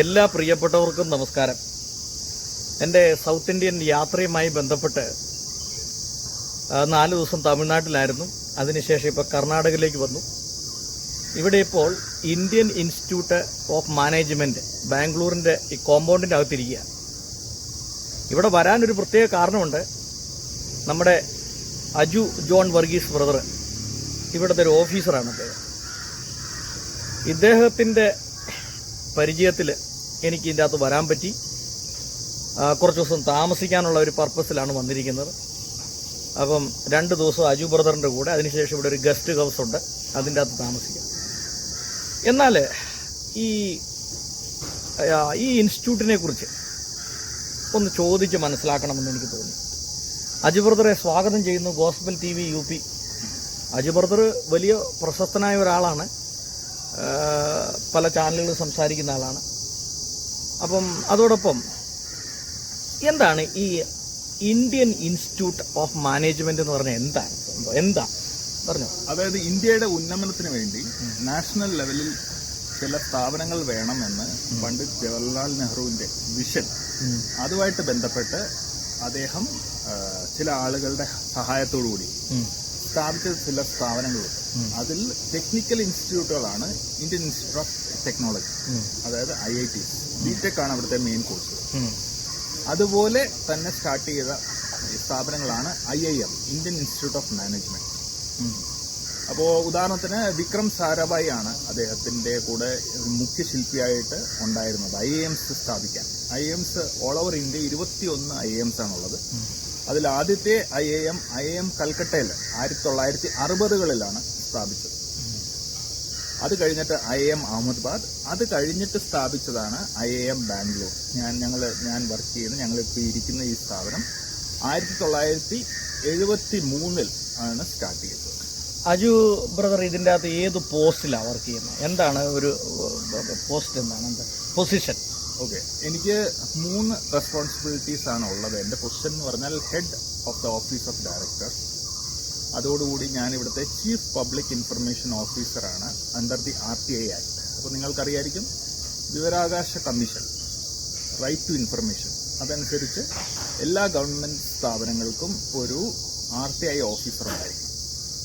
എല്ലാ പ്രിയപ്പെട്ടവർക്കും നമസ്കാരം. എന്റെ സൗത്ത് ഇന്ത്യൻ യാത്രയുമായി ബന്ധപ്പെട്ട് നാല് ദിവസം തമിഴ്നാട്ടിലായിരുന്നു. അതിനുശേഷം ഇപ്പോൾ കർണാടകയിലേക്ക് വന്നു. ഇവിടെ ഇപ്പോൾ ഇന്ത്യൻ ഇൻസ്റ്റിറ്റ്യൂട്ട് ഓഫ് മാനേജ്മെന്റ് ബാംഗ്ലൂരിന്റെ ഈ കോമ്പൗണ്ടിന്റെ അകത്തിരിക്കുക. ഇവിടെ വരാനൊരു പ്രത്യേക കാരണമുണ്ട്. നമ്മുടെ അജു ജോൺ വർഗീസ് ബ്രദർ ഇവിടുത്തെ ഒരു ഓഫീസറാണ് അദ്ദേഹം. ഇദ്ദേഹത്തിന്റെ പരിചയത്തിൽ എനിക്ക് ഇതിന്റെ അകത്ത് വരാൻ പറ്റി. കുറച്ച് ദിവസം താമസിക്കാനുള്ള ഒരു പർപ്പസിലാണ് വന്നിരിക്കുന്നത്. അപ്പം രണ്ട് ദിവസം അജു ബ്രദറിന്റെ കൂടെ അതിനുശേഷം ഇവിടെ ഒരു ഗസ്റ്റ് ഹൗസ് ഉണ്ട് അതിന്റെ അകത്ത് താമസിക്കാം. എന്നാൽ ഈ ഈ ഇൻസ്റ്റിറ്റ്യൂട്ടിനെ കുറിച്ച് ഒന്ന് ചോദിച്ച് മനസ്സിലാക്കണമെന്ന് എനിക്ക് തോന്നി. അജു ബ്രദറെ സ്വാഗതം ചെയ്യുന്നു gospel T V U P. Aju brother വലിയ പ്രശസ്തനായ ഒരാളാണ്. പല ചാനലുകൾ സംസാരിക്കുന്ന ആളാണ്. അപ്പം അതോടൊപ്പം എന്താണ് ഈ ഇന്ത്യൻ ഇൻസ്റ്റിറ്റ്യൂട്ട് ഓഫ് മാനേജ്മെന്റ് എന്ന് പറഞ്ഞാൽ എന്താണ് സംഭവം? എന്താ? പറഞ്ഞു. അതായത് ഇന്ത്യയുടെ ഉന്നമനത്തിന് വേണ്ടി നാഷണൽ ലെവലിൽ ചില സ്ഥാപനങ്ങൾ വേണമെന്ന് പണ്ഡിറ്റ് ജവഹർലാൽ നെഹ്റുവിന്റെ വിഷൻ അതുമായിട്ട് ബന്ധപ്പെട്ട് അദ്ദേഹം ചില ആളുകളുടെ സഹായത്തോടുകൂടി ഉം. സ്ഥാപിച്ച ചില സ്ഥാപനങ്ങളുണ്ട്. അതിൽ ടെക്നിക്കൽ ഇൻസ്റ്റിറ്റ്യൂട്ടുകളാണ് ഇന്ത്യൻ ഇൻസ്റ്റിറ്റ്യൂട്ട് ഓഫ് ടെക്നോളജി അതായത് ഐ ഐ ടി ബിടെക് ആണ് അവിടുത്തെ മെയിൻ കോഴ്സ് അതുപോലെ തന്നെ സ്റ്റാർട്ട് ചെയ്ത സ്ഥാപനങ്ങളാണ് I I M Indian Institute of Management. അപ്പോൾ ഉദാഹരണത്തിന് വിക്രം സാരാഭായി ആണ് അദ്ദേഹത്തിന്റെ കൂടെ ഒരു മുഖ്യ ശില്പിയായിട്ട് ഉണ്ടായിരുന്നത്. ഐ എംസ് സ്ഥാപിക്കാൻ. I Ms all over India ഇരുപത്തിയൊന്ന് ഐ എംസ് ആണുള്ളത്. അതിൽ ആദ്യത്തെ I A M I M കൽക്കട്ടയിൽ ആയിരത്തി തൊള്ളായിരത്തി അറുപതുകളിലാണ് സ്ഥാപിച്ചത്. അത് കഴിഞ്ഞിട്ട് ഐ എം അഹമ്മദാബാദ് അത് കഴിഞ്ഞിട്ട് സ്ഥാപിച്ചതാണ് ഐ എ എം ബാംഗ്ലൂർ. ഞാൻ ഞങ്ങൾ ഞാൻ വർക്ക് ചെയ്യുന്ന ഞങ്ങൾ ഇപ്പോൾ ഇരിക്കുന്ന ഈ സ്ഥാപനം ആയിരത്തി തൊള്ളായിരത്തി എഴുപത്തി മൂന്നിൽ ആണ് സ്റ്റാർട്ട് ചെയ്തത്. അജു ബ്രദർ ഇതിന്റെ അകത്ത് ഏത് പോസ്റ്റിലാണ് വർക്ക് ചെയ്യുന്നത് എന്താണ് ഒരു പോസ്റ്റ് എന്താണ്? എന്താ? പൊസിഷൻ ഓക്കെ എനിക്ക് മൂന്ന് റെസ്പോൺസിബിലിറ്റീസ് ആണ് ഉള്ളത്. എന്റെ പൊസിഷൻ എന്ന് പറഞ്ഞാൽ head of the office of director അതോടുകൂടി ഞാൻ ഇവിടുത്തെ ചീഫ് പബ്ലിക് ഇൻഫർമേഷൻ ഓഫീസറാണ് under the R T I act അപ്പോൾ നിങ്ങൾക്കറിയായിരിക്കും വിവരാകാശ കമ്മീഷൻ റൈറ്റ് ടു ഇൻഫർമേഷൻ അതനുസരിച്ച് എല്ലാ ഗവൺമെന്റ് സ്ഥാപനങ്ങൾക്കും ഒരു ആർ ടി ഐ ഓഫീസർ ഉണ്ടായിരിക്കും.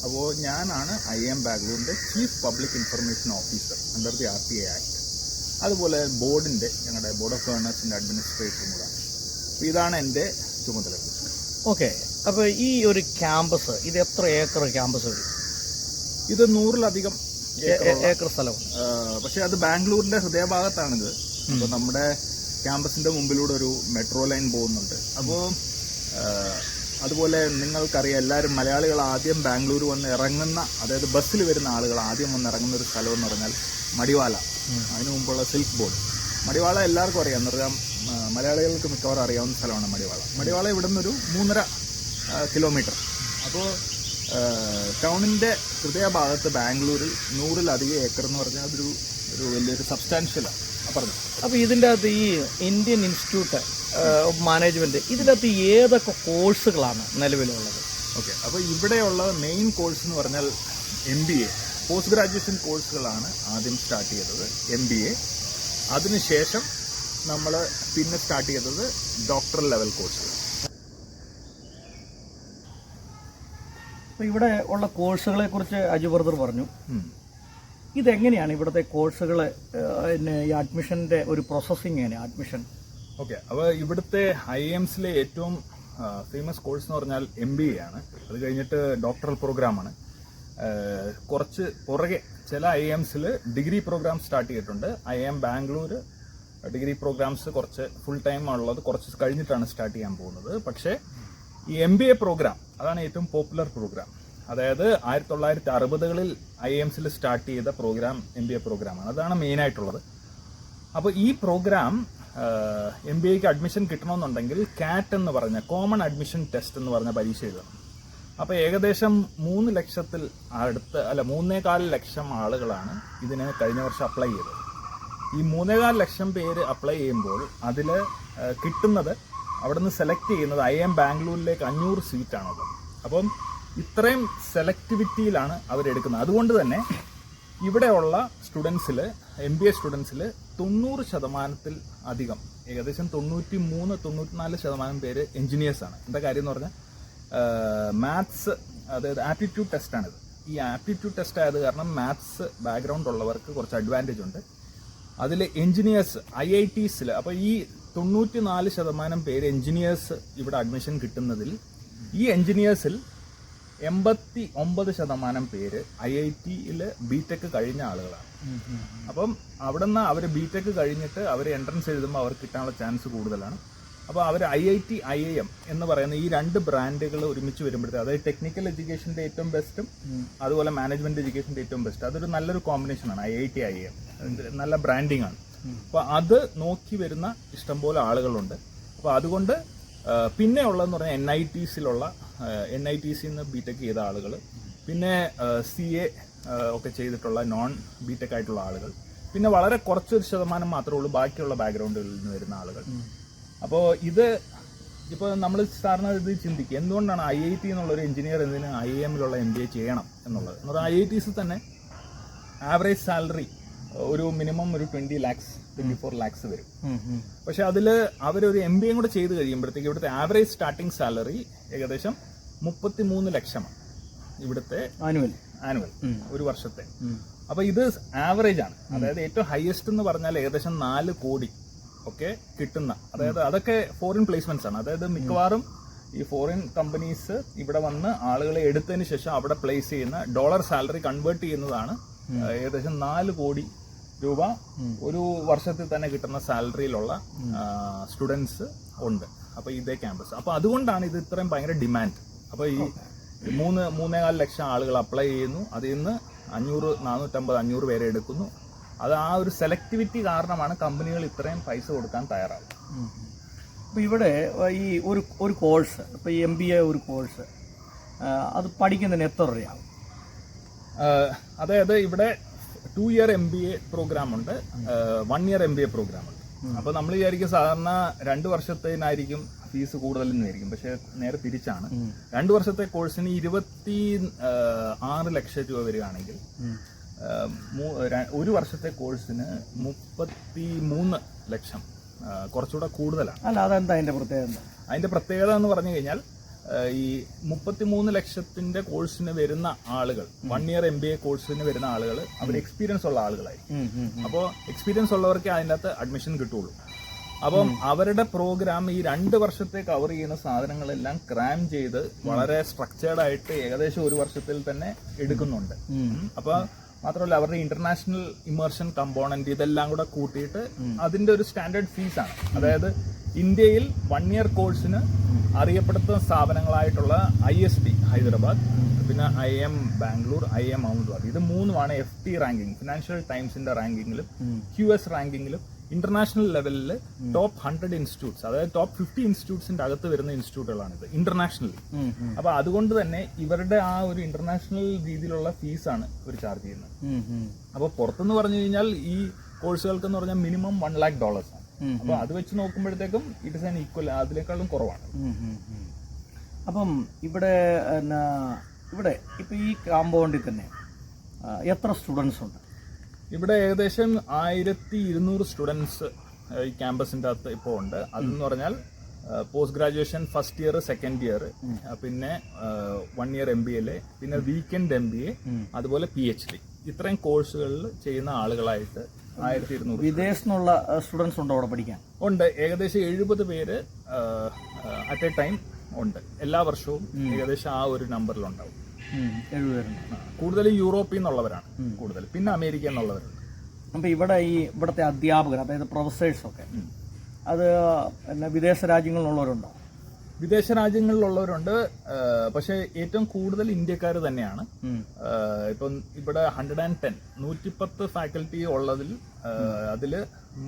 അപ്പോൾ ഞാനാണ് I M ബാംഗ്ലൂരിന്റെ chief public information officer under the R T I act അതുപോലെ ബോർഡിന്റെ ഞങ്ങളുടെ ബോർഡ് ഓഫ് ഗവർണേഴ്സിന്റെ അഡ്മിനിസ്ട്രേറ്ററും കൂടാണ് അപ്പോൾ ഇതാണ് എന്റെ ചുമതല. ഓക്കെ. അപ്പോൾ ഈ ഒരു ക്യാമ്പസ് ഇത് എത്ര ഏക്കർ ക്യാമ്പസ് വരും? ഇത് നൂറിലധികം ഏക്കർ സ്ഥലം. പക്ഷേ അത് ബാംഗ്ലൂരിന്റെ ഹൃദയഭാഗത്താണിത്. അപ്പോൾ നമ്മുടെ ക്യാമ്പസിന്റെ മുമ്പിലൂടെ ഒരു മെട്രോ ലൈൻ പോകുന്നുണ്ട്. അപ്പോൾ അതുപോലെ നിങ്ങൾക്കറിയാം എല്ലാവരും മലയാളികൾ ആദ്യം ബാംഗ്ലൂർ വന്ന് ഇറങ്ങുന്ന അതായത് ബസ്സിൽ വരുന്ന ആളുകൾ ആദ്യം വന്ന് ഇറങ്ങുന്ന ഒരു സ്ഥലം എന്ന് പറഞ്ഞാൽ മടിവാല. അതിനു മുമ്പുള്ള സിൽക്ക് ബോർഡ് മടിവാള എല്ലാവർക്കും അറിയാം. ആ, മലയാളികൾക്ക് മിക്കവാറും അറിയാവുന്ന സ്ഥലമാണ് മടിവാള. മടിവാള ഇവിടെ നിന്നൊരു മൂന്നര കിലോമീറ്റർ അപ്പോൾ ടൗണിന്റെ ഹൃദയഭാഗത്ത് ബാംഗ്ലൂരിൽ നൂറിലധികം ഏക്കർ എന്ന് പറഞ്ഞാൽ അതൊരു ഒരു വലിയൊരു സബ്സ്റ്റാൻഷ്യലാണ് പറഞ്ഞു. അപ്പോൾ ഇതിന്റെ അകത്ത് ഈ ഇന്ത്യൻ ഇൻസ്റ്റിറ്റ്യൂട്ട് ഓഫ് മാനേജ്മെന്റ് ഇതിന്റെ അകത്ത് ഏതൊക്കെ കോഴ്സുകളാണ് നിലവിലുള്ളത്? ഓക്കെ. അപ്പോൾ ഇവിടെയുള്ള മെയിൻ കോഴ്സ് എന്ന് പറഞ്ഞാൽ M B A post graduation കോഴ്സുകളാണ് ആദ്യം സ്റ്റാർട്ട് ചെയ്തത് എം ബി എ അതിനുശേഷം നമ്മൾ പിന്നെ സ്റ്റാർട്ട് ചെയ്തത് ഡോക്ടർ ലെവൽ കോഴ്സുകൾ അപ്പോൾ ഇവിടെ ഉള്ള കോഴ്സുകളെ കുറിച്ച് അജു ബ്രദർ പറഞ്ഞു. ഇതെങ്ങനെയാണ് ഇവിടുത്തെ കോഴ്സുകൾ പിന്നെ ഈ അഡ്മിഷന്റെ ഒരു പ്രോസസ്സിങ് എങ്ങനെയാണ് അഡ്മിഷൻ ഓക്കെ അപ്പോൾ ഇവിടുത്തെ ഐ എംസിലെ ഏറ്റവും ഫേമസ് കോഴ്സ് എന്ന് പറഞ്ഞാൽ എം ബി എ ആണ്. അത് കഴിഞ്ഞിട്ട് ഡോക്ടറൽ പ്രോഗ്രാമാണ് കുറച്ച് പുറകെ ചില ഐ എംസിൽ ഡിഗ്രി പ്രോഗ്രാം സ്റ്റാർട്ട് ചെയ്തിട്ടുണ്ട്. I M Bangalore degree programs കുറച്ച് ഫുൾ ടൈം ഉള്ളത് കുറച്ച് കഴിഞ്ഞിട്ടാണ് സ്റ്റാർട്ട് ചെയ്യാൻ പോകുന്നത്. പക്ഷേ ഈ എം ബി എ പ്രോഗ്രാം അതാണ് ഏറ്റവും പോപ്പുലർ പ്രോഗ്രാം അതായത് ആയിരത്തി തൊള്ളായിരത്തി അറുപതുകളിൽ ഐ എംസിൽ സ്റ്റാർട്ട് ചെയ്ത പ്രോഗ്രാം എം ബി എ പ്രോഗ്രാമാണ് അതാണ് മെയിനായിട്ടുള്ളത് അപ്പോൾ ഈ പ്രോഗ്രാം എം ബി എക്ക് അഡ്മിഷൻ കിട്ടണമെന്നുണ്ടെങ്കിൽ കാറ്റ് എന്ന് പറഞ്ഞ കോമൺ അഡ്മിഷൻ ടെസ്റ്റ് എന്ന് പറഞ്ഞ പരീക്ഷ എഴുതണം. അപ്പോൾ ഏകദേശം മൂന്ന് ലക്ഷത്തിൽ അടുത്ത് അല്ല മൂന്നേകാൽ ലക്ഷം ആളുകളാണ് ഇതിന് കഴിഞ്ഞ വർഷം അപ്ലൈ ചെയ്തത്. ഈ മൂന്നേകാൽ ലക്ഷം പേര് അപ്ലൈ ചെയ്യുമ്പോൾ അതിൽ കിട്ടുന്നത് അവിടെ നിന്ന് സെലക്ട് ചെയ്യുന്നത് ഐ എം ബാംഗ്ലൂരിലേക്ക് അഞ്ഞൂറ് സീറ്റാണുള്ളത് അപ്പം ഇത്രയും സെലക്ടിവിറ്റിയിലാണ് അവരെടുക്കുന്നത്. അതുകൊണ്ട് തന്നെ ഇവിടെയുള്ള സ്റ്റുഡൻസിൽ എം ബി എ സ്റ്റുഡൻസിൽ തൊണ്ണൂറ് ശതമാനത്തിൽ അധികം ഏകദേശം തൊണ്ണൂറ്റി മൂന്ന് തൊണ്ണൂറ്റിനാല് ശതമാനം പേര് എഞ്ചിനീയേഴ്സാണ് എന്താ കാര്യം എന്ന് പറഞ്ഞാൽ മാത്സ് അതായത് ആപ്റ്റിറ്റ്യൂഡ് ടെസ്റ്റാണിത് ഈ ആപ്റ്റിറ്റ്യൂഡ് ടെസ്റ്റ് ആയത് കാരണം മാത്സ് ബാക്ക്ഗ്രൗണ്ട് ഉള്ളവർക്ക് കുറച്ച് അഡ്വാന്റേജ് ഉണ്ട്. അതിൽ എഞ്ചിനീയേഴ്സ് ഐ ഐ ടിസിൽ അപ്പോൾ ഈ തൊണ്ണൂറ്റി നാല് ശതമാനം പേര് എഞ്ചിനീയേഴ്സ് ഇവിടെ അഡ്മിഷൻ കിട്ടുന്നതിൽ ഈ എഞ്ചിനീയേഴ്സിൽ എൺപത്തി ഒമ്പത് ശതമാനം പേര് ഐ ഐ ടിയിൽ ബി ടെക് കഴിഞ്ഞ ആളുകളാണ്. അപ്പം അവിടെ നിന്ന് അവർ ബി ടെക് കഴിഞ്ഞിട്ട് അവർ എൻട്രൻസ് എഴുതുമ്പോൾ അവർക്ക് കിട്ടാനുള്ള ചാൻസ് കൂടുതലാണ്. അപ്പോൾ അവർ I I T I I M എന്ന് പറയുന്ന ഈ രണ്ട് ബ്രാൻഡുകൾ ഒരുമിച്ച് വരുമ്പോഴത്തേക്ക് അതായത് ടെക്നിക്കൽ എഡ്യൂക്കേഷന്റെ ഏറ്റവും ബെസ്റ്റും അതുപോലെ മാനേജ്മെന്റ് എഡ്യൂക്കേഷന്റെ ഏറ്റവും ബെസ്റ്റ് അതൊരു നല്ലൊരു കോമ്പിനേഷനാണ് I I T I M നല്ല ബ്രാൻഡിങ് ആണ്. അപ്പോൾ അത് നോക്കി വരുന്ന ഇഷ്ടംപോലെ ആളുകളുണ്ട്. അപ്പോൾ അതുകൊണ്ട് പിന്നെ ഉള്ളതെന്ന് പറഞ്ഞാൽ എൻ ഐ ടി സിയിലുള്ള എൻ ഐ ടി സിന്ന് ബി ടെക് ചെയ്ത ആളുകൾ പിന്നെ സി എ ഒക്കെ ചെയ്തിട്ടുള്ള നോൺ ബി ടെക് ആയിട്ടുള്ള ആളുകൾ പിന്നെ വളരെ കുറച്ചൊരു ശതമാനം മാത്രമേ ഉള്ളൂ ബാക്കിയുള്ള ബാക്ക്ഗ്രൗണ്ടുകളിൽ നിന്ന് വരുന്ന ആളുകൾ. അപ്പോൾ ഇത് ഇപ്പോൾ നമ്മൾ സാറിന് ഇത് ചിന്തിക്കുക എന്തുകൊണ്ടാണ് ഐ ഐ ടി എന്നുള്ളൊരു എഞ്ചിനീയർ എന്തിന് ഐ എമ്മിലുള്ള എം ബി എ ചെയ്യണം എന്നുള്ളത്? എന്ന് പറഞ്ഞാൽ ഐ ഐ ടിസിൽ തന്നെ ആവറേജ് സാലറി ഒരു മിനിമം ഒരു twenty lakhs twenty four lakhs വരും പക്ഷെ അതിൽ അവരൊരു എം ബി എം കൂടെ ചെയ്ത് കഴിയുമ്പോഴത്തേക്ക് ഇവിടുത്തെ ആവറേജ് സ്റ്റാർട്ടിംഗ് സാലറി ഏകദേശം മുപ്പത്തി മൂന്ന് ലക്ഷമാണ് ഇവിടുത്തെ ആനുവൽ ആനുവൽ ഒരു വർഷത്തെ. അപ്പൊ ഇത് ആവറേജ് ആണ്. അതായത് ഏറ്റവും ഹയസ്റ്റ് എന്ന് പറഞ്ഞാൽ ഏകദേശം നാല് കോടി ഒക്കെ കിട്ടുന്ന അതായത് അതൊക്കെ ഫോറിൻ പ്ലേസ്മെന്റ്സ് ആണ്. അതായത് മിക്കവാറും ഈ ഫോറിൻ കമ്പനീസ് ഇവിടെ വന്ന് ആളുകളെ എടുത്തതിന് ശേഷം അവിടെ പ്ലേസ് ചെയ്യുന്ന ഡോളർ സാലറി കൺവേർട്ട് ചെയ്യുന്നതാണ്. ഏകദേശം നാല് കോടി രൂപ ഒരു വർഷത്തിൽ തന്നെ കിട്ടുന്ന സാലറിയിലുള്ള സ്റ്റുഡൻസ് ഉണ്ട്. അപ്പൊ ഇതേ ക്യാമ്പസ് അപ്പൊ അതുകൊണ്ടാണ് ഇത് ഇത്രയും ഭയങ്കര ഡിമാൻഡ് അപ്പൊ ഈ മൂന്ന് മൂന്നേകാൽ ലക്ഷം ആളുകൾ അപ്ലൈ ചെയ്യുന്നു. അതിൽ നിന്ന് അഞ്ഞൂറ് നാനൂറ്റമ്പത് അഞ്ഞൂറ് പേരെ എടുക്കുന്നു. അത് ആ ഒരു സെലക്ടിവിറ്റി കാരണമാണ് കമ്പനികൾ ഇത്രയും പൈസ കൊടുക്കാൻ തയ്യാറാവുക. അപ്പോൾ ഇവിടെ ഈ ഒരു ഒരു കോഴ്സ് ഇപ്പോൾ ഈ എം ബി എ ഒരു കോഴ്സ് അത് പഠിക്കുന്നതിന് എത്ര രൂപയാവും അതായത് ഇവിടെ two year M B A program ഉണ്ട് one year M B A program ഉണ്ട്. അപ്പോൾ നമ്മൾ വിചാരിക്കും സാധാരണ രണ്ട് വർഷത്തേനായിരിക്കും ഫീസ് എന്നായിരിക്കും പക്ഷേ നേരെ തിരിച്ചാണ്. രണ്ട് വർഷത്തെ കോഴ്സിന് ഇരുപത്തി ആറ് ലക്ഷം രൂപ വരികയാണെങ്കിൽ ഒരു വർഷത്തെ കോഴ്സിന് മുപ്പത്തി മൂന്ന് ലക്ഷം കുറച്ചുകൂടെ കൂടുതലാണ്. അല്ല അതെന്താ അതിന്റെ പ്രത്യേകത? അതിന്റെ അതിന്റെ പ്രത്യേകത എന്ന് പറഞ്ഞു കഴിഞ്ഞാൽ ഈ മുപ്പത്തിമൂന്ന് ലക്ഷത്തിന്റെ കോഴ്സിന് വരുന്ന ആളുകൾ one year M B A കോഴ്സിന് വരുന്ന ആളുകൾ അവർ എക്സ്പീരിയൻസ് ഉള്ള ആളുകളായി അപ്പോൾ എക്സ്പീരിയൻസ് ഉള്ളവർക്ക് അതിനകത്ത് അഡ്മിഷൻ കിട്ടുള്ളൂ അപ്പം അവരുടെ പ്രോഗ്രാം ഈ രണ്ട് വർഷത്തെ കവർ ചെയ്യുന്ന സാധനങ്ങളെല്ലാം ക്രാം ചെയ്ത് വളരെ സ്ട്രക്ചേർഡ് ആയിട്ട് ഏകദേശം ഒരു വർഷത്തിൽ തന്നെ എടുക്കുന്നുണ്ട്. അപ്പൊ മാത്രമല്ല അവരുടെ ഇന്റർനാഷണൽ ഇമേർഷൻ കമ്പോണന്റ് ഇതെല്ലാം കൂടെ കൂട്ടിയിട്ട് അതിന്റെ ഒരു സ്റ്റാൻഡേർഡ് ഫീസ് ആണ്. അതായത് ഇന്ത്യയിൽ വൺ ഇയർ കോഴ്സിന് അറിയപ്പെടുന്ന സ്ഥാപനങ്ങളായിട്ടുള്ള ഐ എസ് ടി ഹൈദരാബാദ് പിന്നെ I M Bangalore I M Ahmedabad ഇത് മൂന്നുമാണ് എഫ് ടി റാങ്കിങ് ഫിനാൻഷ്യൽ ടൈംസിന്റെ റാങ്കിങ്ങിലും ക്യു എസ് റാങ്കിങ്ങിലും ഇന്റർനാഷണൽ ലെവലിൽ ടോപ്പ് ഹൺഡ്രഡ് ഇൻസ്റ്റിറ്റ്യൂട്ട്സ് അതായത് ടോപ്പ് ഫിഫ്റ്റി ഇൻസ്റ്റിറ്റ്യൂട്ട്സിന്റെ അകത്ത് വരുന്ന ഇൻസ്റ്റിറ്റ്യൂട്ടുകളാണിത് ഇന്റർനാഷണലി അപ്പൊ അതുകൊണ്ട് തന്നെ ഇവരുടെ ആ ഒരു ഇന്റർനാഷണൽ രീതിയിലുള്ള ഫീസാണ് ഇവർ ചാർജ് ചെയ്യുന്നത്. അപ്പൊ പുറത്തുനിന്ന് പറഞ്ഞു കഴിഞ്ഞാൽ ഈ കോഴ്സുകൾക്ക് എന്ന് പറഞ്ഞാൽ മിനിമം വൺ ലാക്ക് ഡോളേഴ്സ് ആണ്. അപ്പൊ അത് വെച്ച് നോക്കുമ്പോഴത്തേക്കും ഇറ്റ് ഇസ് ആൻ ഈക്വൽ അതിനേക്കാളും കുറവാണ്. അപ്പം ഇവിടെ ഇവിടെ ഇപ്പൊ ഈ കാമ്പൗണ്ടിൽ തന്നെ എത്ര സ്റ്റുഡൻസ് ഉണ്ട്? ഇവിടെ ഏകദേശം ആയിരത്തി ഇരുന്നൂറ് സ്റ്റുഡൻസ് ഈ ക്യാമ്പസിന്റെ അകത്ത് ഇപ്പോൾ ഉണ്ട്. അതെന്ന് പറഞ്ഞാൽ post graduation first year second year പിന്നെ one year M B L A പിന്നെ വീക്കെൻഡ് എം ബി എ അതുപോലെ പി എച്ച് ഡി ഇത്രയും കോഴ്സുകളിൽ ചെയ്യുന്ന ആളുകളായിട്ട് ആയിരത്തി ഇരുന്നൂറ് വിദേശത്തു നിന്നുള്ള സ്റ്റുഡൻസ് ഉണ്ടോ അവിടെ പഠിക്കാൻ? ഉണ്ട്. ഏകദേശം എഴുപത് പേര് അറ്റ് എ ടൈം ഉണ്ട്. എല്ലാ വർഷവും ഏകദേശം ആ ഒരു നമ്പറിലുണ്ടാവും എഴുപേരുണ്ട് കൂടുതൽ യൂറോപ്പിൽ നിന്നുള്ളവരാണ് കൂടുതൽ. പിന്നെ അമേരിക്ക എന്നുള്ളവരുണ്ട് അപ്പം ഇവിടെ ഈ ഇവിടുത്തെ അധ്യാപകർ അതായത് പ്രൊഫസേഴ്സൊക്കെ അത് പിന്നെ വിദേശ രാജ്യങ്ങളിലുള്ളവരുണ്ടോ? വിദേശ രാജ്യങ്ങളിലുള്ളവരുണ്ട്. പക്ഷേ ഏറ്റവും കൂടുതൽ ഇന്ത്യക്കാർ തന്നെയാണ്. ഇപ്പം ഇവിടെ ഹൺഡ്രഡ് ആൻഡ് ടെൻ നൂറ്റിപ്പത്ത് ഫാക്കൽറ്റി ഉള്ളതിൽ അതിൽ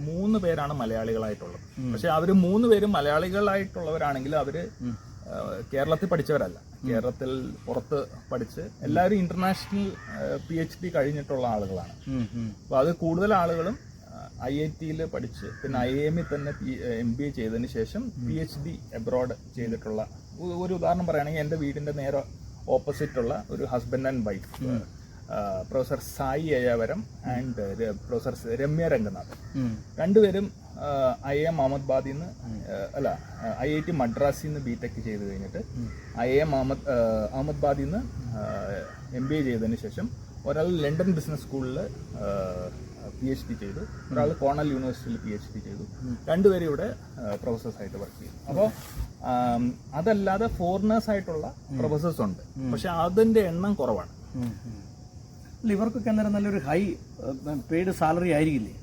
മൂന്ന് പേരാണ് മലയാളികളായിട്ടുള്ളത്. പക്ഷെ അവർ മൂന്ന് പേരും മലയാളികളായിട്ടുള്ളവരാണെങ്കിൽ അവർ കേരളത്തിൽ പഠിച്ചവരല്ല. കേരളത്തിൽ പുറത്ത് പഠിച്ച് എല്ലാവരും ഇന്റർനാഷണൽ പി എച്ച് ഡി കഴിഞ്ഞിട്ടുള്ള ആളുകളാണ്. അപ്പൊ അത് കൂടുതൽ ആളുകളും ഐ ഐ ടിയിൽ പഠിച്ച് പിന്നെ ഐ എമ്മിൽ തന്നെ എം ബി എ ചെയ്തതിന് ശേഷം പി എച്ച് ഡി എബ്രോഡ് ചെയ്തിട്ടുള്ള ഒരു ഉദാഹരണം പറയുകയാണെങ്കിൽ എന്റെ വീടിന്റെ നേരെ ഓപ്പോസിറ്റുള്ള ഒരു husband and wife professor Sai Ayyavaram and professor Ramya Ranganath. രണ്ടുപേരും ഐ എം അഹമ്മദാബാദിൽ നിന്ന് അല്ല ഐ ഐ ടി മദ്രാസിൽ നിന്ന് ബി ടെക് ചെയ്ത് കഴിഞ്ഞിട്ട് ഐ എം അഹമ്മദ് അഹമ്മദാബാദിൽ നിന്ന് എം ബി എ ചെയ്തതിന് ശേഷം ഒരാൾ ലണ്ടൻ ബിസിനസ് സ്കൂളിൽ പി എച്ച് ഡി ചെയ്തു. ഒരാൾ കോണൽ യൂണിവേഴ്സിറ്റിയിൽ പി എച്ച് ഡി ചെയ്തു. രണ്ടുപേരും ഇവിടെ പ്രൊഫസേഴ്സ് ആയിട്ട് വർക്ക് ചെയ്തു. അപ്പോൾ അതല്ലാതെ ഫോറിനേഴ്സ് ആയിട്ടുള്ള പ്രൊഫസേഴ്സ് ഉണ്ട്. പക്ഷെ അതിന്റെ എണ്ണം കുറവാണ്. ഇവർക്കൊക്കെ അന്നേരം നല്ലൊരു ഹൈ പെയ്ഡ് സാലറി ആയിരിക്കില്ലേ?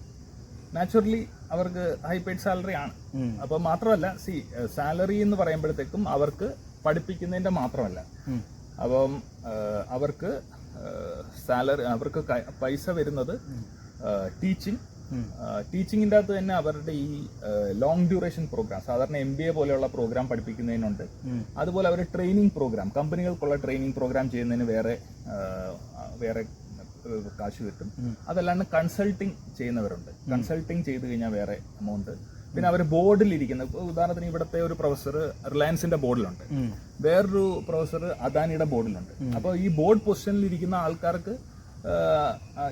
നാച്ചുറലി അവർക്ക് ഹൈ പെയ്ഡ് സാലറി ആണ്. അപ്പൊ അപ്പോൾ മാത്രമല്ല സി സാലറി എന്ന് പറയുമ്പോഴത്തേക്കും അവർക്ക് പഠിപ്പിക്കുന്നതിന്റെ മാത്രമല്ല. അപ്പം അവർക്ക് സാലറി അവർക്ക് പൈസ വരുന്നത് ടീച്ചിങ് ടീച്ചിങ്ങിന്റെ അകത്ത് തന്നെ അവരുടെ ഈ ലോങ് ഡ്യൂറേഷൻ പ്രോഗ്രാം സാധാരണ എം ബി എ പോലെയുള്ള പ്രോഗ്രാം പഠിപ്പിക്കുന്നതിനുണ്ട്. അതുപോലെ അവർ ട്രെയിനിങ് പ്രോഗ്രാം കമ്പനികൾക്കുള്ള ട്രെയിനിങ് പ്രോഗ്രാം ചെയ്യുന്നതിന് വേറെ വേറെ കാശ് കിട്ടും. അതല്ലാണ്ട് കൺസൾട്ടിങ് ചെയ്യുന്നവരുണ്ട്. കൺസൾട്ടിങ് ചെയ്ത് കഴിഞ്ഞാൽ വേറെ എമൗണ്ട് പിന്നെ അവർ ബോർഡിൽ ഇരിക്കുന്ന ഉദാഹരണത്തിന് ഇവിടുത്തെ ഒരു പ്രൊഫസർ റിലയൻസിന്റെ ബോർഡിലുണ്ട് വേറൊരു പ്രൊഫസർ അദാനിയുടെ ബോർഡിലുണ്ട് അപ്പോൾ ഈ ബോർഡ് പൊസിഷനിൽ ഇരിക്കുന്ന ആൾക്കാർക്ക്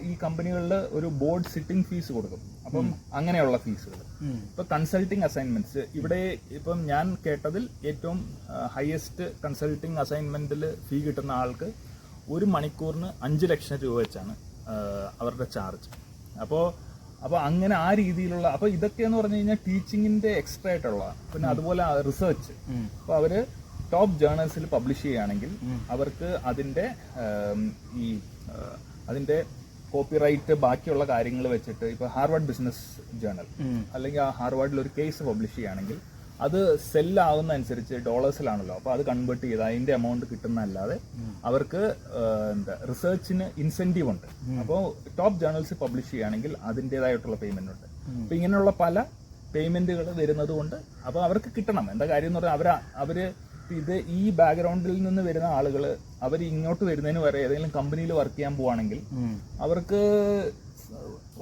ഈ കമ്പനികളിൽ ഒരു ബോർഡ് സിറ്റിംഗ് ഫീസ് കൊടുക്കും. അപ്പം അങ്ങനെയുള്ള ഫീസുകൾ. ഇപ്പൊ കൺസൾട്ടിങ് അസൈൻമെന്റ്സ് ഇവിടെ ഇപ്പം ഞാൻ കേട്ടതിൽ ഏറ്റവും ഹയസ്റ്റ് കൺസൾട്ടിങ് അസൈൻമെന്റിൽ ഫീ കിട്ടുന്ന ആൾക്ക് ഒരു മണിക്കൂറിന് അഞ്ച് ലക്ഷം രൂപ വെച്ചാണ് അവരുടെ ചാർജ്. അപ്പോൾ അപ്പോൾ അങ്ങനെ ആ രീതിയിലുള്ള അപ്പോൾ ഇതൊക്കെ എന്ന് പറഞ്ഞു കഴിഞ്ഞാൽ ടീച്ചിങ്ങിന്റെ എക്സ്ട്രാ ആയിട്ടുള്ള പിന്നെ അതുപോലെ റിസർച്ച് അപ്പോൾ അവർ ടോപ്പ് ജേണൽസിൽ പബ്ലിഷ് ചെയ്യുകയാണെങ്കിൽ അവർക്ക് അതിന്റെ ഈ അതിന്റെ അതിന്റെ കോപ്പിറൈറ്റ് ബാക്കിയുള്ള കാര്യങ്ങൾ വെച്ചിട്ട് ഇപ്പോൾ ഹാർവാർഡ് ബിസിനസ് ജേർണൽ അല്ലെങ്കിൽ ആ ഹാർവാർഡിൽ ഒരു കേസ് പബ്ലിഷ് ചെയ്യുകയാണെങ്കിൽ അത് സെല്ലാവുന്ന അനുസരിച്ച് ഡോളേഴ്സിലാണല്ലോ. അപ്പോൾ അത് കൺവേർട്ട് ചെയ്ത് അതിന്റെ എമൗണ്ട് കിട്ടുന്നതല്ലാതെ അവർക്ക് എന്താ റിസർച്ചിന് ഇൻസെന്റീവ് ഉണ്ട്. അപ്പോൾ ടോപ്പ് ജേണൽസ് പബ്ലിഷ് ചെയ്യുകയാണെങ്കിൽ അതിന്റേതായിട്ടുള്ള പേയ്മെന്റ് ഉണ്ട്. അപ്പോൾ ഇങ്ങനെയുള്ള പല പേയ്മെന്റുകൾ വരുന്നത് കൊണ്ട് അപ്പോൾ അവർക്ക് കിട്ടണം. എന്താ കാര്യം എന്ന് പറഞ്ഞാൽ അവർ അവർ ഇത് ഈ ബാക്ക്ഗ്രൗണ്ടിൽ നിന്ന് വരുന്ന ആളുകൾ അവർ ഇങ്ങോട്ട് വരുന്നതിന് വരെ ഏതെങ്കിലും കമ്പനിയിൽ വർക്ക് ചെയ്യാൻ പോവാണെങ്കിൽ അവർക്ക്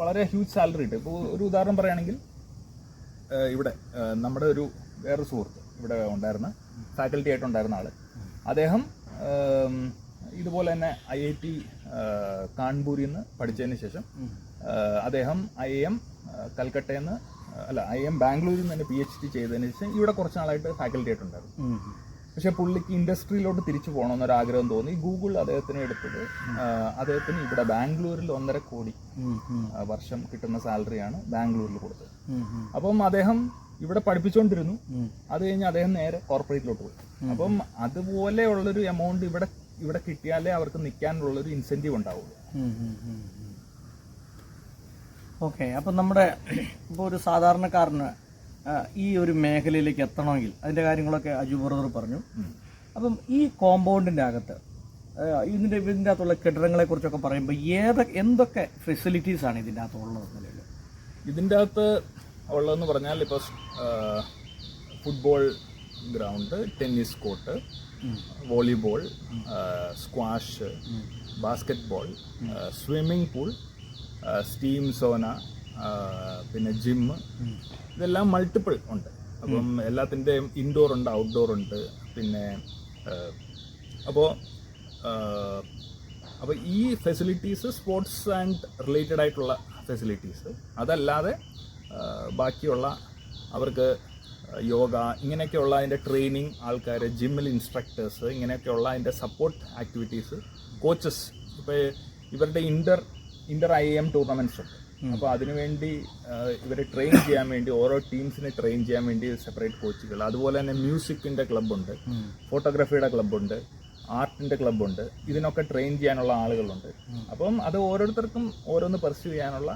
വളരെ ഹ്യൂജ് സാലറി കിട്ടും ഇപ്പോൾ ഒരു ഉദാഹരണം പറയുകയാണെങ്കിൽ ഇവിടെ നമ്മുടെ ഒരു വേറെ സുഹൃത്ത് ഇവിടെ ഉണ്ടായിരുന്ന ഫാക്കൽറ്റി ആയിട്ടുണ്ടായിരുന്ന ആൾ. അദ്ദേഹം ഇതുപോലെ തന്നെ ഐ ഐ ടി കാൺപൂരിൽ നിന്ന് പഠിച്ചതിന് ശേഷം അദ്ദേഹം ഐ എം കൽക്കട്ടയിൽ നിന്ന് അല്ല ഐ എം ബാംഗ്ലൂരിൽ നിന്ന് തന്നെ പി എച്ച് ഡി ചെയ്തതിന് ശേഷം ഇവിടെ കുറച്ച് നാളായിട്ട് ഫാക്കൽറ്റി ആയിട്ടുണ്ടായിരുന്നു. പക്ഷെ പുള്ളിക്ക് ഇൻഡസ്ട്രിയിലോട്ട് തിരിച്ചു പോകണമെന്നൊരു ആഗ്രഹം തോന്നി. ഗൂഗിൾ അദ്ദേഹത്തിന് എടുത്തത് അദ്ദേഹത്തിന് ഇവിടെ ബാംഗ്ലൂരിൽ ഒന്നര കോടി വർഷം കിട്ടുന്ന സാലറിയാണ് ബാംഗ്ലൂരിൽ കൊടുത്തത്. അപ്പം അദ്ദേഹം ഇവിടെ പഠിപ്പിച്ചുകൊണ്ടിരുന്നു. അത് കഴിഞ്ഞ് അദ്ദേഹം നേരെ കോർപ്പറേറ്റിലോട്ട് പോയി. അപ്പം അതുപോലെയുള്ളൊരു എമൗണ്ട് ഇവിടെ ഇവിടെ കിട്ടിയാലേ അവർക്ക് നിൽക്കാനുള്ളൊരു ഇൻസെന്റീവ് ഉണ്ടാവുള്ളൂ. ഓക്കെ അപ്പം നമ്മുടെ ഇപ്പോൾ ഒരു സാധാരണക്കാരന് ഈ ഒരു മേഖലയിലേക്ക് എത്തണമെങ്കിൽ അതിന്റെ കാര്യങ്ങളൊക്കെ അജു ബ്രദർ പറഞ്ഞു. അപ്പം ഈ കോമ്പൗണ്ടിന്റെ അകത്ത് ഇതിന്റെ ഇതിന്റെ ഇതിന്റെ അകത്തുള്ള കെട്ടിടങ്ങളെ കുറിച്ചൊക്കെ പറയുമ്പോൾ ഏതൊക്കെ എന്തൊക്കെ ഫെസിലിറ്റീസ് ആണ് ഇതിന്റെ അകത്തുള്ളത് ഇതിന്റെ അകത്ത് ഉള്ളതെന്ന് പറഞ്ഞാൽ ഇപ്പോൾ football ground tennis court volleyball squash basket ball swimming pool steam sauna പിന്നെ ജിം ഇതെല്ലാം മൾട്ടിപ്പിൾ ഉണ്ട്. അപ്പം എല്ലാത്തിന്റെയും ഇൻഡോർ ഉണ്ട് ഔട്ട്ഡോർ ഉണ്ട് പിന്നെ അപ്പോൾ അപ്പോൾ ഈ ഫെസിലിറ്റീസ് സ്പോർട്സ് ആൻഡ് റിലേറ്റഡ് ആയിട്ടുള്ള ഫെസിലിറ്റീസ് അതല്ലാതെ ബാക്കിയുള്ള അവർക്ക് യോഗ ഇങ്ങനെയൊക്കെയുള്ള അതിന്റെ ട്രെയിനിങ് ആൾക്കാർ ജിമ്മിൽ ഇൻസ്ട്രക്ടേഴ്സ് ഇങ്ങനെയൊക്കെയുള്ള അതിന്റെ സപ്പോർട്ട് ആക്ടിവിറ്റീസ് കോച്ചസ് ഇപ്പോൾ ഇവരുടെ inter inter I M tournaments ഉണ്ട്. അപ്പോൾ അതിനുവേണ്ടി ഇവരെ ട്രെയിൻ ചെയ്യാൻ വേണ്ടി ഓരോ ടീംസിനെ ട്രെയിൻ ചെയ്യാൻ വേണ്ടി സെപ്പറേറ്റ് കോച്ചുകൾ അതുപോലെ തന്നെ മ്യൂസിക്കിന്റെ ക്ലബ്ബുണ്ട് ഫോട്ടോഗ്രാഫിയുടെ ക്ലബ്ബുണ്ട് ആർട്ടിന്റെ ക്ലബ്ബുണ്ട് ഇതിനൊക്കെ ട്രെയിൻ ചെയ്യാനുള്ള ആളുകളുണ്ട്. അപ്പം അത് ഓരോരുത്തർക്കും ഓരോന്ന് പെർസ്യൂ ചെയ്യാനുള്ള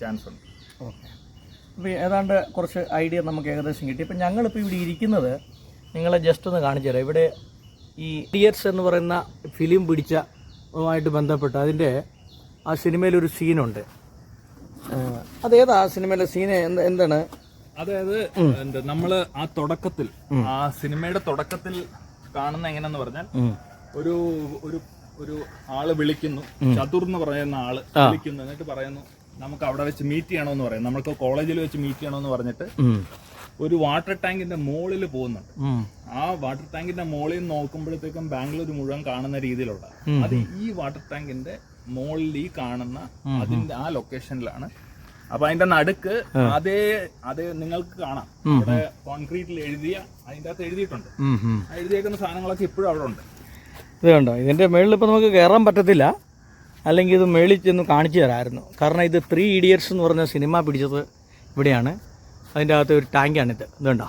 ചാൻസ് ഉണ്ട്. ഓക്കെ ഏതാണ്ട് കുറച്ച് ഐഡിയ നമുക്ക് ഏകദേശം കിട്ടി. ഇപ്പം ഞങ്ങളിപ്പോൾ ഇവിടെ ഇരിക്കുന്നത് നിങ്ങളെ ജസ്റ്റ് ഒന്ന് കാണിച്ചു തരാം. ഇവിടെ ഈ ഇഡിയറ്റ്സ് എന്ന് പറയുന്ന ഫിലിം പിടിച്ച ുമായിട്ട് ബന്ധപ്പെട്ട് അതിന്റെ ആ സിനിമയിലൊരു സീനുണ്ട് അതേതാ ആ സിനിമയിലെ സീന് എന്താണ്? അതായത് എന്താ നമ്മൾ ആ തുടക്കത്തിൽ ആ സിനിമയുടെ തുടക്കത്തിൽ കാണുന്ന എങ്ങനെയെന്ന് പറഞ്ഞാൽ ഒരു ഒരു ഒരു ആൾ വിളിക്കുന്നു. ചതുർ എന്ന് പറയുന്ന ആൾ വിളിക്കുന്നു. എന്നിട്ട് പറയുന്നു നമുക്ക് അവിടെ വെച്ച് മീറ്റ് ചെയ്യണമെന്ന് പറയും. നമുക്ക് കോളേജിൽ വെച്ച് മീറ്റ് ചെയ്യണമെന്ന് പറഞ്ഞിട്ട് ഒരു വാട്ടർ ടാങ്കിന്റെ മുകളിൽ പോകുന്നുണ്ട്. ആ വാട്ടർ ടാങ്കിന്റെ മുകളിൽ നോക്കുമ്പോഴത്തേക്കും ബാംഗ്ലൂർ മുഴുവൻ കാണുന്ന രീതിയിലുള്ള അത് ഈ വാട്ടർ ടാങ്കിന്റെ മുകളിൽ ഈ കാണുന്ന അതിന്റെ ആ ലൊക്കേഷനിലാണ് അപ്പൊ അതിന്റെ നടുക്ക് അതേ അത് നിങ്ങൾക്ക് കാണാം. അവിടെ കോൺക്രീറ്റിൽ എഴുതിയ അതിന്റെ അകത്ത് എഴുതിയിട്ടുണ്ട്. എഴുതിയേക്കുന്ന സാധനങ്ങളൊക്കെ ഇപ്പോഴും അവിടെ ഉണ്ട്. ഇത് കണ്ടോ? ഇതിന്റെ മുകളിൽ ഇപ്പൊ നമുക്ക് കയറാൻ പറ്റത്തില്ല. അല്ലെങ്കിൽ ഇത് മേളിൽ ചെന്ന് കാണിച്ചു തരാമായിരുന്നു. കാരണം ഇത് ത്രീ ഇഡിയറ്റ്സ് എന്ന് പറഞ്ഞ സിനിമ പിടിച്ചത് ഇവിടെയാണ്. അതിന്റെ അകത്ത് ഒരു ടാങ്കാണിത് ഇത്. കണ്ടോ?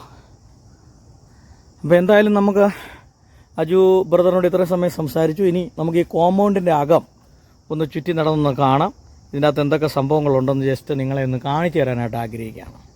അപ്പോൾ എന്തായാലും നമുക്ക് അജു ബ്രദറിനോട് ഇത്രയും സമയം സംസാരിച്ചു. ഇനി നമുക്ക് ഈ കോമ്പൗണ്ടിന്റെ അകം ഒന്ന് ചുറ്റി നടന്നൊന്ന് കാണാം. ഇതിന്റെ അകത്ത് എന്തൊക്കെ സംഭവങ്ങളുണ്ടെന്ന് ജസ്റ്റ് നിങ്ങളെ ഒന്ന് കാണിച്ചു തരാനായിട്ട് ആഗ്രഹിക്കുകയാണ്.